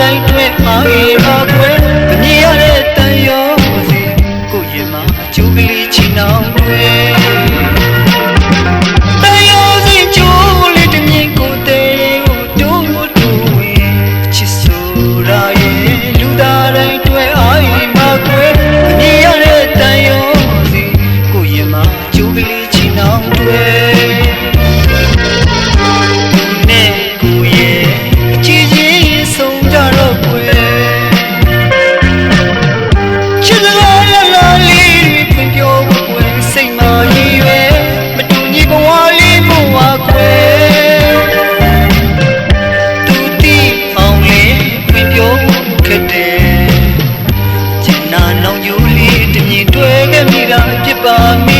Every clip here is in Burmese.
တိုင်းတွင်မာရီပါခွဲမြည်ရတဲ့တန်ရောစီကိုရင်မှာအကျိုးကလေးချီနှောင်းခွဲတန်ရောစီကျိုးလေးတမြင်ကိုတဲ့ကိုတို့တို့ဝင်ချစ်ဆိုရာရဲ့လူသားတိုင်းတွင်အာရီပါခွဲမြည်ရတဲ့တန်ရောစီကိုရင်မှာအကျိုးကလေးချီနှောင်းခွဲ on me.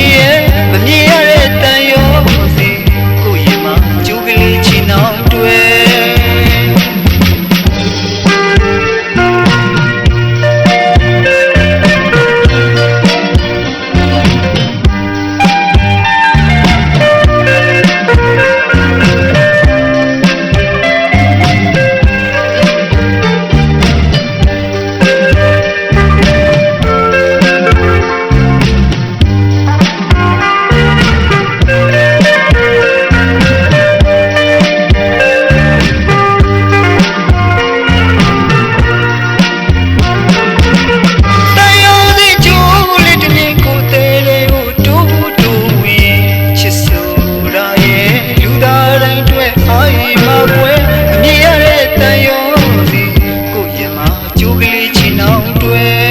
don't dwell.